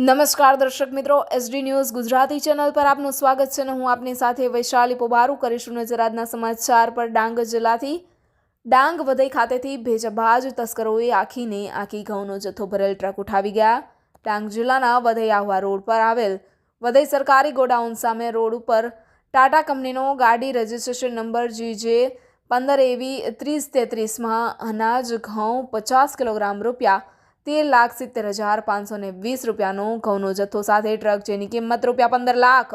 નમસ્કાર દર્શક મિત્રો એસડી ન્યૂઝ ગુજરાતી ચેનલ પર આપનું સ્વાગત છે અને હું આપની સાથે વૈશાલી પોબારું કરીશું નજર સમાચાર પર. ડાંગ જિલ્લાથી ડાંગ વધઈ ખાતેથી ભેજભાજ તસ્કરોએ આખીને આખી ઘઉંનો જથ્થો ભરેલ ટ્રક ઉઠાવી ગયા. ડાંગ જિલ્લાના વધઈ આહવા રોડ પર આવેલ વધઈ સરકારી ગોડાઉન સામે રોડ ઉપર ટાટા કંપનીનો ગાડી રજિસ્ટ્રેશન નંબર જીજે પંદર એવી ત્રીસ તેત્રીસમાં અનાજ, ઘઉં પચાસ કિલોગ્રામ રૂપિયા તેર લાખ સિત્તેર હજાર પાંચસો ને વીસ રૂપિયાનો ઘઉંનો જથ્થો સાથે ટ્રક જેની કિંમત રૂપિયા પંદર લાખ.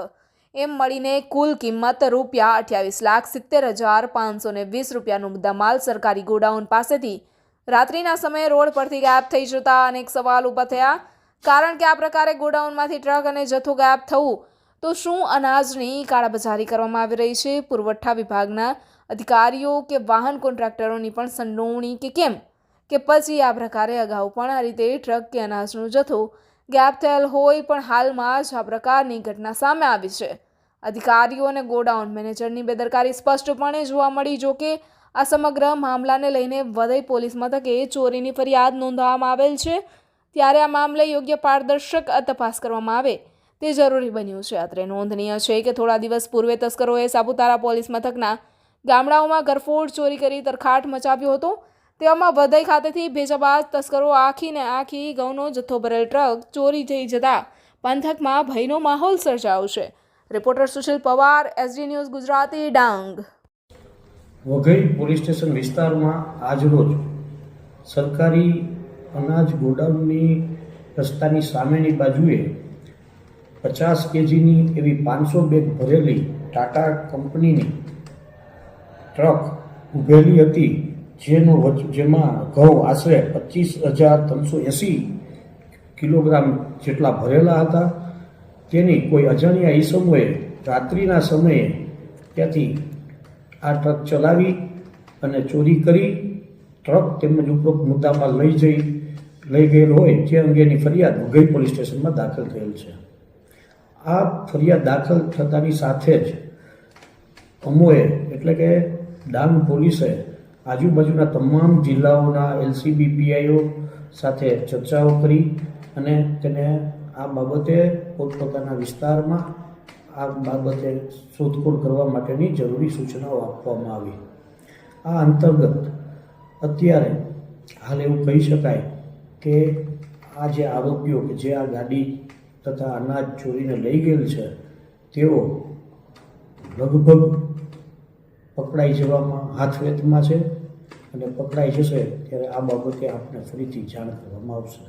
એમ મળીને કુલ કિંમત રૂપિયા અઠ્યાવીસ લાખ સિત્તેર હજાર પાંચસો ને વીસ રૂપિયાનો મુદ્દામાલ સરકારી ગોડાઉન પાસેથી. રાત્રિના સમયે રોડ પરથી ગાયબ થઈ જતા અનેક સવાલ ઊભા થયા. કારણ કે આ પ્રકારે ગોડાઉનમાંથી ટ્રક અને જથ્થો ગાયબ થવું, તો શું અનાજની કાળાબજારી કરવામાં આવી રહી છે? પુરવઠા વિભાગના અધિકારીઓ કે વાહન કોન્ટ્રાક્ટરોની પણ સંડોવણી કે કેમ? કે પછી આ પ્રકારે અગાઉ પણ આ રીતે ટ્રક કે અનાજનો જથ્થો ગેપ થયેલ હોય પણ હાલમાં જ આ પ્રકારની ઘટના સામે આવી છે. અધિકારીઓ અને ગોડાઉન મેનેજરની બેદરકારી સ્પષ્ટપણે જોવા મળી, જો કે આ સમગ્ર મામલાને લઈને વધઈ પોલીસ મથકે ચોરીની ફરિયાદ નોંધવામાં આવેલ છે. ત્યારે આ મામલે યોગ્ય પારદર્શક તપાસ કરવામાં આવે. તે જરૂરી બન્યું છે. અત્રે નોંધનીય છે કે થોડા દિવસ પૂર્વે તસ્કરોએ સાપુતારા પોલીસ મથકના ગામડાઓમાં ગરફોડ ચોરી કરી તરખાટ મચાવ્યો હતો. તેવામાં વધઈ ખાતેથી ભેજાબાજ તસ્કરો આખીને આખી ઘઉંનો જથ્થો ભરેલ ટ્રક ચોરી થઈ જતા પંથકમાં ભયનો માહોલ સર્જાયો છે reporter Sushil Pawar, SD news Gujarati, Dang. Waghai police station વિસ્તારમાં આજરોજ સરકારી અનાજ ગોડાઉનની રસ્તાની સામેની બાજુએ પચાસ કેજીની એવી પાંચસો બેગ ભરેલી ટાટા કંપનીની ટ્રક ઊભેલી હતી. જેનો જેમાં ઘઉં આશરે પચીસ હજાર ત્રણસો એંસી કિલોગ્રામ જેટલા ભરેલા હતા. તેની કોઈ અજાણ્યા ઈસમોએ રાત્રિના સમયે ત્યાંથી આ ટ્રક ચલાવી અને ચોરી કરી. ટ્રક તેમજ ઉપરોક્ત મુદ્દામાં લઈ જઈ, લઈ ગયેલ હોય જે અંગેની ફરિયાદ વઘઈ પોલીસ સ્ટેશનમાં દાખલ થયેલ છે. આ ફરિયાદ દાખલ થતાની સાથે જ અમોએ, એટલે કે ડાંગ પોલીસે આજુબાજુના તમામ જિલ્લાઓના એલસીબી પીઆઈઓ સાથે ચર્ચાઓ કરી અને તેને આ બાબતે પોતપોતાના વિસ્તારમાં આ બાબતે શોધખોળ કરવા માટેની જરૂરી સૂચનાઓ આપવામાં આવી. આ અંતર્ગત અત્યારે હાલ એવું કહી શકાય કે આ જે આરોપીઓ કે જે આ ગાડી તથા અનાજ ચોરીને લઈ ગયેલ છે, તેઓ લગભગ પકડાઈ જવામાં હાથવેતમાં છે અને પકડાઈ જશે ત્યારે આ બાબતે આપણે ફરીથી જાણ કરવામાં આવશે.